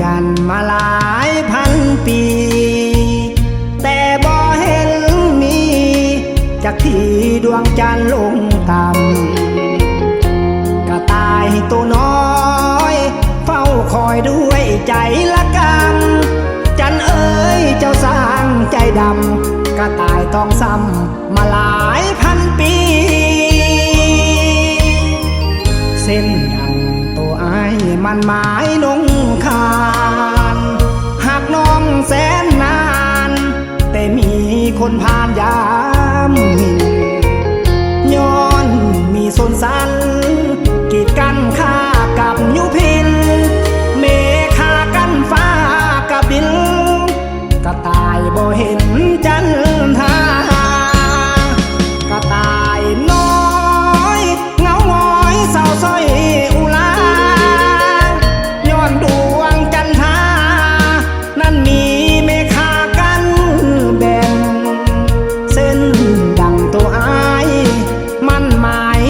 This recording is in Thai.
จันมาหลายพันปี ที่ดวงจันทร์ลงต่ำกระตายตัวน้อย เฝ้าคอยด้วยใจละกำจันเอ๋ยเจ้าสร้างใจดำกระตายต้องซ้ำมาหลายพันปี เส้นดังตัวไอ้มันหมายนงคานหากน้องแสนนาน แต่มีคนผ่านยา